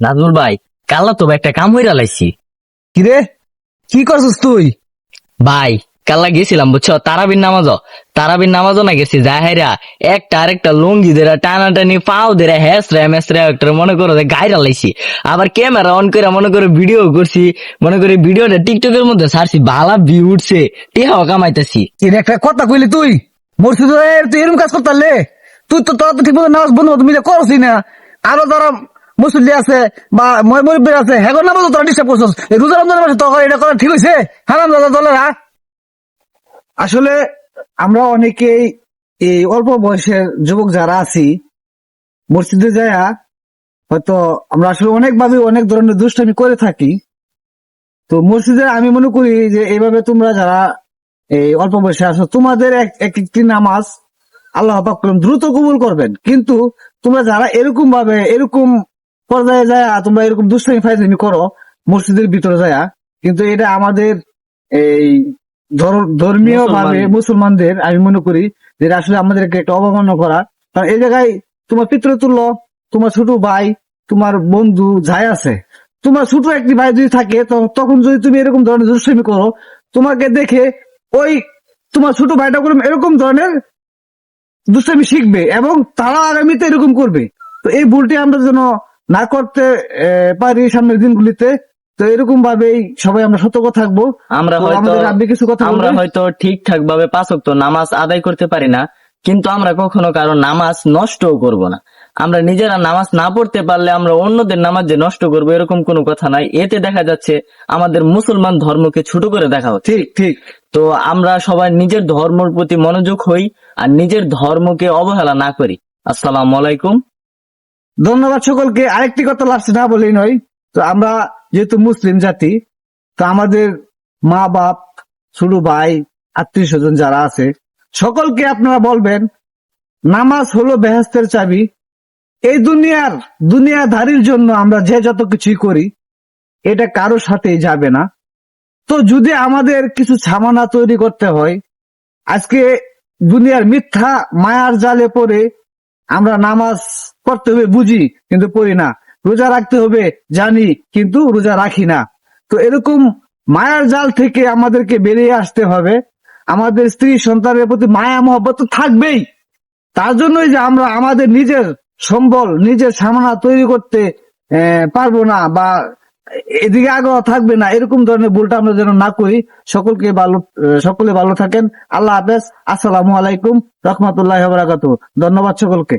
নাজমুল ভাই কাল্লা তো একটা কাম হইরা লাইছি। কিরে? কি করছিস তুই? ভাই কাল্লা গেছিলাম বুঝছ? তারাবির নামাজও। তারাবির নামাজও না গেছি জাহেরা একটা আরেকটা লুঙ্গি দেরা টানা টানি পাও দেরা হেসরা মেসরা একটা মনে করো যে গাইরা লাইছি। আবার ক্যামেরা অন করে মনে করে ভিডিও করছি মনে করে ভিডিওটা টিকটকের মধ্যে ছাড়ছি ভালা ভিউ উঠছে টিহাও কামাইতেছি। এর একটা কথা কইলি তুই? মসজিদ তুই এরকম কাজ করতালে? তুই তো তোরা তো ঠিক মতো নামাজ বন্ধু তুমি করছি না। আরও যারা মুসল্লি আছে বা মই মুরব্বী আছে, হেগর নামাজ তোরা ডিস্টার্ব করছিস রোজা রমজানের মাসে তোর এটা করা ঠিক হয়েছে হারাম দাদা, দলেরা? আসলে আমরা অনেকেই এই অল্প বয়সের যুবক যারা আছি, মসজিদে যায়া হয়তো আমরা আসলে অনেকভাবে অনেক ধরনের দুষ্টামি করে থাকি। তো মসজিদে আমি মনে করি যে এইভাবে তোমরা যারা এই অল্প বয়সে আসো তোমাদের এক এক একটি নামাজ আল্লাহ পাক দ্রুত কবুল করবেন। কিন্তু তোমরা যারা এরকম ভাবে এরকম পর্যায়ে যায় তোমরা এরকম দুষ্টামি ফাইজলামি করো মসজিদের ভিতরে যায় কিন্তু এটা আমাদের এই ধর্মীয় ভাবে মুসলমানদের আমি মনে করি যে আসলে আমাদেরকে একটা অবমাননা করা। কারণ এই জায়গায় তোমার পিতৃ তুল্য তোমার ছোট ভাই তোমার বন্ধু যাই আছে তোমার ছোট একটি ভাই যদি থাকে তখন যদি তুমি এরকম ধরনের দুষ্টামি করো তোমাকে দেখে ওই তোমার ছোট ভাইটা করে এরকম ধরনের দুষ্টামি শিখবে এবং তারা আগামীতে এরকম করবে। তো এই ভুলটি আমরা যেন না করতে পারি সামনের দিনগুলিতে। তো এরকম ভাবেই সবাই আমরা সতর্ক থাকব। আমরা হয়তো রাব্বি কিছু কথা আমরা হয়তো ঠিকঠাক ভাবে পাঁচক নামাজ আদায় করতে পারি না কিন্তু আমরা কখনো কারও নামাজ নষ্টও করব না। আমরা নিজেরা নামাজ না পড়তে পারলে আমরা অন্যদের নামাজ যে নষ্ট করব এরকম কোনো কথা নাই। এতে দেখা যাচ্ছে আমাদের মুসলমান ধর্মকে ছোট করে দেখা হচ্ছে। ঠিক ঠিক। তো আমরা সবাই নিজের ধর্মের প্রতি মনোযোগ হই আর নিজের ধর্মকে অবহেলা না করি। আসসালাম আলাইকুম। ধন্যবাদ সকলকে। আরেকটি কথা লাস্টে না বলেই নয়। তো আমরা যেহেতু মুসলিম জাতি, তো আমাদের মা বাপ ছোট ভাই, আত্মীয় স্বজন যারা আছে, সকলকে আপনারা বলবেন, নামাজ হলো বেহেস্তের চাবি। এই দুনিয়ার, দুনিয়াধারীর জন্য আমরা যে যত কিছুই করি, এটা কারও সাথেই যাবে না। তো যদি আমাদের কিছু ছামানা তৈরি করতে হয়, আজকে দুনিয়ার মিথ্যা, মায়ার জালে পড়ে আমরা নামাজ পড়তে হবে, বুঝি, কিন্তু পড়ি না। রোজা রাখতে হবে, জানি, কিন্তু রোজা রাখি না। তো এরকম মায়ার জাল থেকে আমাদেরকে বেরিয়ে আসতে হবে। আমাদের স্ত্রী সন্তানের প্রতি মায়া, মহব্বত তো থাকবেই। তার জন্যই যে আমরা আমাদের নিজের সম্বল, নিজের সামানা তৈরি করতে পারব না বা এদিকে আগ্রহ থাকবে না, এরকম ধরনের ভুলটা আমরা যেন না করি। সকলকে ভালো সকলে ভালো থাকেন। আল্লাহ হাফেজ। আসসালামু আলাইকুম। রহমতুল্লাহ ধন্যবাদ সকলকে।